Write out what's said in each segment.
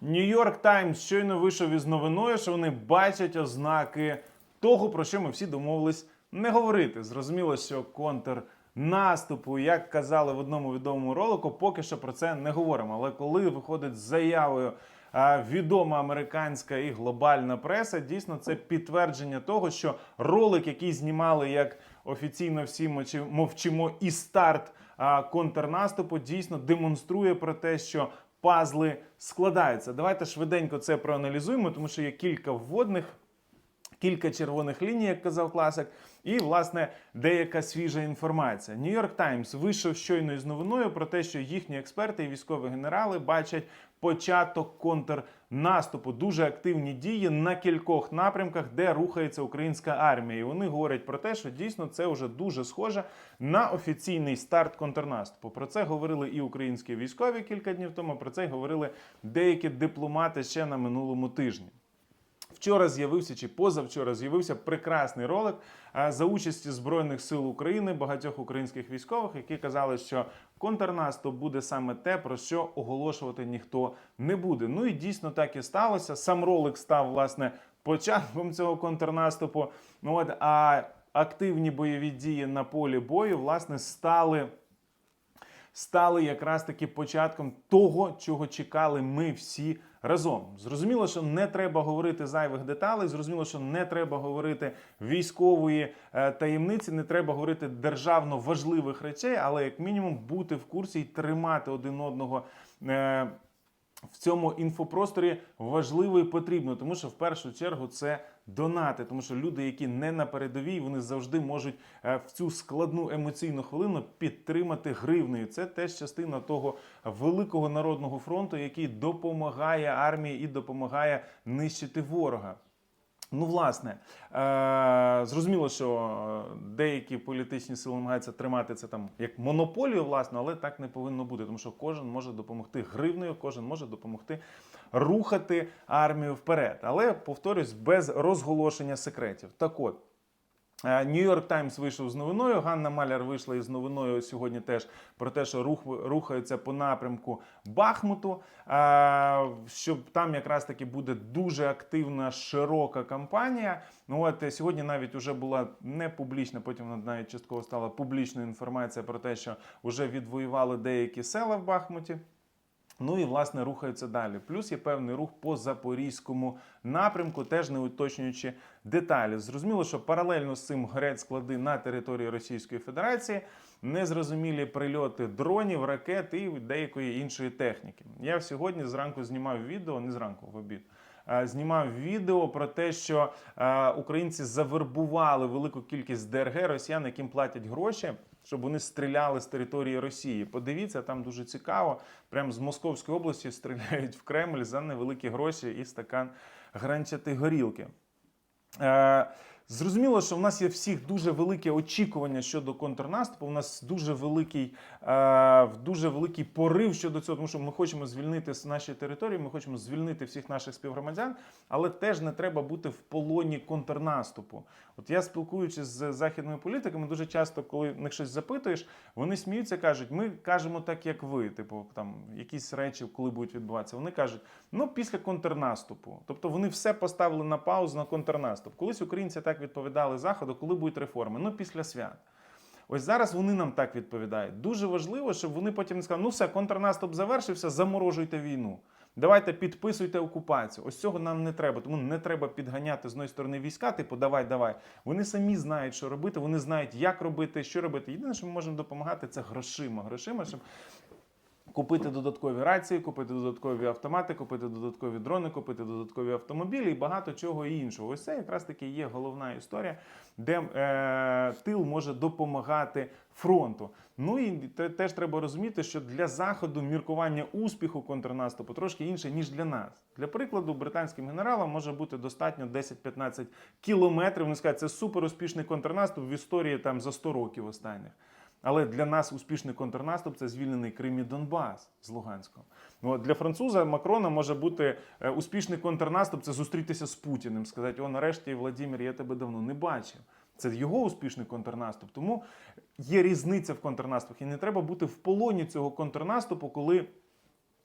Нью-Йорк Таймс щойно вийшов із новиною, що вони бачать ознаки того, про що ми всі домовились не говорити. Зрозуміло, що контрнаступу, як казали в одному відомому ролику, поки що про це не говоримо. Але коли виходить з заявою відома американська і глобальна преса, дійсно це підтвердження того, що ролик, який знімали як офіційно всі мовчи- мовчимо, і старт контрнаступу, дійсно демонструє про те, що пазли складаються. Давайте швиденько це проаналізуємо, тому що є кілька вводних. Кілька червоних ліній, як казав класик, і власне деяка свіжа інформація. Нью-Йорк Таймс вийшов щойно із новиною про те, що їхні експерти і військові генерали бачать початок контрнаступу, дуже активні дії на кількох напрямках, де рухається українська армія. І вони говорять про те, що дійсно це вже дуже схоже на офіційний старт контрнаступу. Про це говорили і українські військові кілька днів тому. Про це говорили деякі дипломати ще на минулому тижні. Вчора з'явився чи позавчора з'явився прекрасний ролик за участі Збройних сил України, багатьох українських військових, які казали, що контрнаступ буде саме те, про що оголошувати ніхто не буде. Ну і дійсно так і сталося. Сам ролик став власне початком цього контрнаступу. Ну от а активні бойові дії на полі бою власне стали стали якраз таки початком того, чого чекали ми всі разом. Зрозуміло, що не треба говорити зайвих деталей. Зрозуміло, що не треба говорити військової е, таємниці, не треба говорити державно важливих речей, але як мінімум бути в курсі і тримати один одного. В цьому інфопросторі важливо і потрібно, тому що в першу чергу це донати, тому що люди, які не на передовій, вони завжди можуть е, в цю складну емоційну хвилину підтримати гривнею. Це теж частина того великого народного фронту, який допомагає армії і допомагає нищити ворога. Ну, власне, е- зрозуміло, що деякі політичні сили намагаються тримати це там як монополію, власне, але так не повинно бути, тому що кожен може допомогти гривнею, кожен може допомогти рухати армію вперед. Але повторюсь, без розголошення секретів. Так от. Нью-Йорк Таймс вийшов з новиною. Ганна Маляр вийшла із новиною сьогодні теж про те, що рух рухається по напрямку Бахмуту. е, Що там якраз таки буде дуже активна широка кампанія. Ну от е, сьогодні навіть вже була не публічна, потім вона навіть частково стала публічною інформація про те, що вже відвоювали деякі села в Бахмуті. Ну і власне рухаються далі. Плюс є певний рух по запорізькому напрямку, теж не уточнюючи деталі. Зрозуміло, що паралельно з цим горять склади на території Російської Федерації, незрозумілі прильоти дронів, ракет і деякої іншої техніки. Я сьогодні зранку знімав відео, не зранку в обід. Знімав відео про те, що українці завербували велику кількість ДРГ росіян, яким платять гроші, щоб вони стріляли з території Росії. Подивіться, там дуже цікаво. Прямо з Московської області стріляють в Кремль за невеликі гроші і стакан гранчати горілки. Е, Зрозуміло, що в нас є всіх дуже велике очікування щодо контрнаступу. У нас дуже великий, е, дуже великий порив щодо цього, тому що ми хочемо звільнити з нашої території, ми хочемо звільнити всіх наших співгромадян, але теж не треба бути в полоні контрнаступу. От я спілкуючись з західними політиками, дуже часто, коли в них щось запитуєш, вони сміються, кажуть, ми кажемо так, як ви. Типу, там якісь речі, коли будуть відбуватися. Вони кажуть, ну після контрнаступу. Тобто вони все поставили на паузу на контрнаступ. Колись українці так відповідали заходу, коли будуть реформи. Ну після свят. Ось зараз вони нам так відповідають. Дуже важливо, щоб вони потім не сказали, ну все, контрнаступ завершився, заморожуйте війну. Давайте підписуйте окупацію. Ось цього нам не треба. Тому не треба підганяти з одної сторони війська, типу давай, давай. Вони самі знають, що робити, вони знають, як робити, що робити. Єдине, що ми можемо допомагати, це грошима. Грошима, щоб купити додаткові рації, купити додаткові автомати, купити додаткові дрони, купити додаткові автомобілі і багато чого іншого. Ось це якраз таки є головна історія, де е, тил може допомагати фронту. Ну і теж треба розуміти, що для заходу міркування успіху контрнаступу трошки інше ніж для нас. Для прикладу, британським генералам може бути достатньо 10-15 кілометрів. Вони скажуть, це супер успішний контрнаступ в історії там за 100 років останніх. Але для нас успішний контрнаступ це звільнений Крим і Донбас з Луганського. Ну, для француза Макрона може бути е, успішний контрнаступ це зустрітися з Путіним, сказати: О, нарешті, Владимир, я тебе давно не бачив. Це його успішний контрнаступ. Тому є різниця в контрнаступах. І не треба бути в полоні цього контрнаступу, коли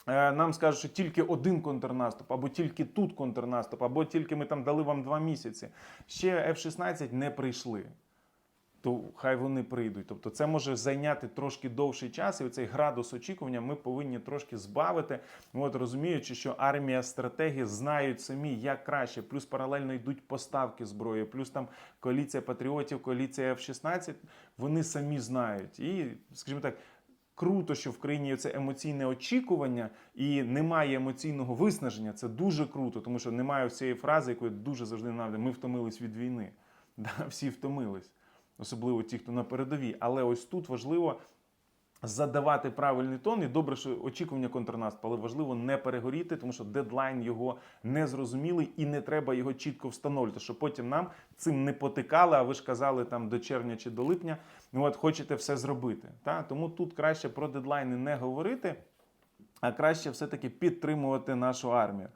е, нам скажуть, що тільки один контрнаступ, або тільки тут контрнаступ, або тільки ми там дали вам два місяці. Ще F-16 не прийшли. То хай вони прийдуть. Тобто це може зайняти трошки довший час, і цей градус очікування ми повинні трошки збавити. От розуміючи, що армія стратегії знають самі, як краще. Плюс паралельно йдуть поставки зброї, плюс там коаліція патріотів, коаліція F-16, Вони самі знають. І, скажімо так. Круто, що в країні це емоційне очікування і немає емоційного виснаження. Це дуже круто, тому що немає цієї фрази, якої дуже завжди нагадує, ми втомились від війни. Да, всі втомились, особливо ті, хто на передовій. Але ось тут важливо задавати правильний тон. І добре, що очікування контрнаступу, але важливо не перегоріти, тому що дедлайн його не зрозумілий і не треба його чітко встановлювати, щоб потім нам цим не потикали. А ви ж казали там до червня чи до липня. Ну от хочете все зробити. Та? Тому тут краще про дедлайни не говорити. А краще все-таки підтримувати нашу армію.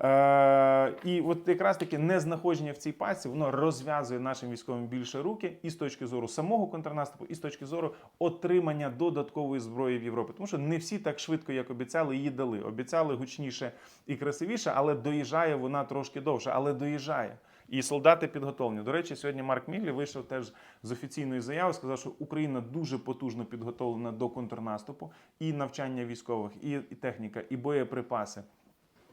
Е, і от якраз таки незнаходження в цій пасі воно розв'язує нашим військовим більше руки і з точки зору самого контрнаступу, і з точки зору отримання додаткової зброї в Європі. Тому що не всі так швидко, як обіцяли, її дали. Обіцяли гучніше і красивіше, але доїжджає вона трошки довше, але доїжджає. І солдати підготовлені. До речі, сьогодні Марк Міглі вийшов теж з офіційної заяви. Сказав, що Україна дуже потужно підготовлена до контрнаступу, і навчання військових, і, і техніка, і боєприпаси.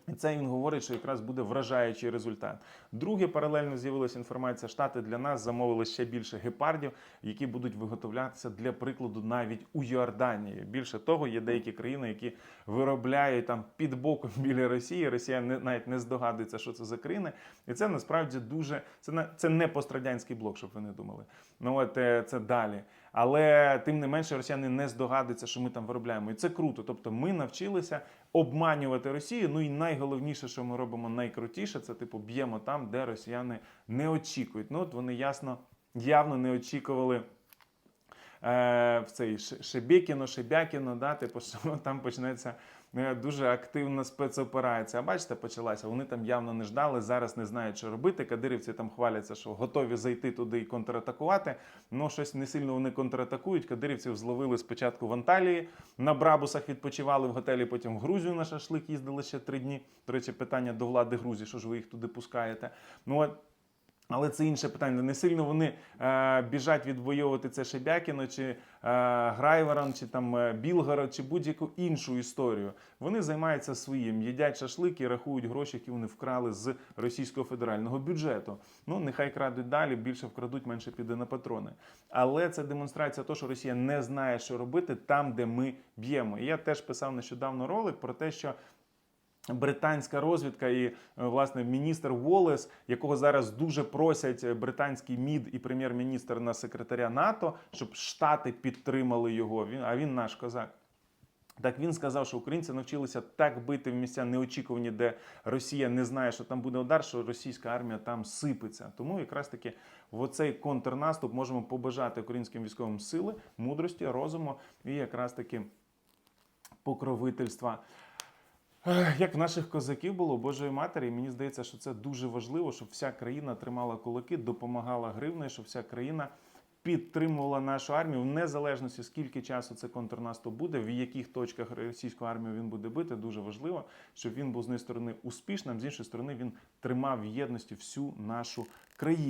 І це він говорить, що якраз буде вражаючий результат. Друге, паралельно з'явилася інформація, штати для нас замовили ще більше гепардів, які будуть виготовлятися для прикладу навіть у Йорданії. Більше того, є деякі країни, які виробляють там під боком біля Росії. Росія не навіть не здогадується, що це за країни. І це насправді дуже це не це не пострадянський блок, щоб ви не думали. Ну от е, це далі. Але тим не менше росіяни не здогадуються, що ми там виробляємо. І це круто. Тобто ми навчилися обманювати Росію. Ну і найголовніше, що ми робимо найкрутіше, це типу б'ємо там, де росіяни не очікують. Ну от вони ясно, явно не очікували. Е, В цей Ш- Шебекіно, Шебякіно, да, типу, що там почнеться е, дуже активна спецоперація. Бачите, почалася. Вони там явно не ждали, зараз не знають, що робити. Кадирівці там хваляться, що готові зайти туди і контратакувати. Ну, щось не сильно вони контратакують. Кадирівців зловили спочатку в Анталії, на Брабусах відпочивали в готелі, потім в Грузію на шашлик їздили ще три дні. До речі, питання до влади Грузії, що ж ви їх туди пускаєте. Ну, от але це інше питання. Не сильно вони е, біжать відвоювати це Шебякіно, чи е, Грайворон, чи там е, чи будь-яку іншу історію. Вони займаються своїм, їдять шашлики, рахують гроші, які вони вкрали з російського федерального бюджету. Ну нехай крадуть далі, більше вкрадуть, менше піде на патрони. Але це демонстрація того, що Росія не знає, що робити там, де ми б'ємо. І я теж писав нещодавно ролик про те, що. Британська розвідка і е, власне міністр Волес, якого зараз дуже просять е, британський мід і прем'єр-міністр на секретаря НАТО, щоб штати підтримали його. Він а він наш козак. Так він сказав, що українці навчилися так бити в місця неочікувані, де Росія не знає, що там буде удар, що російська армія там сипеться. Тому якраз таки в оцей контрнаступ можемо побажати українським військовим сили, мудрості, розуму і якраз таки покровительства. Як в наших козаків було Божої матері, мені здається, що це дуже важливо, щоб вся країна тримала кулаки, допомагала гривнею, щоб вся країна підтримувала нашу армію в незалежності, скільки часу це контрнаступ буде, в яких точках російську армію він буде бити. Дуже важливо, щоб він був з однієї сторони успішним, з іншої сторони він тримав в єдності всю нашу країну.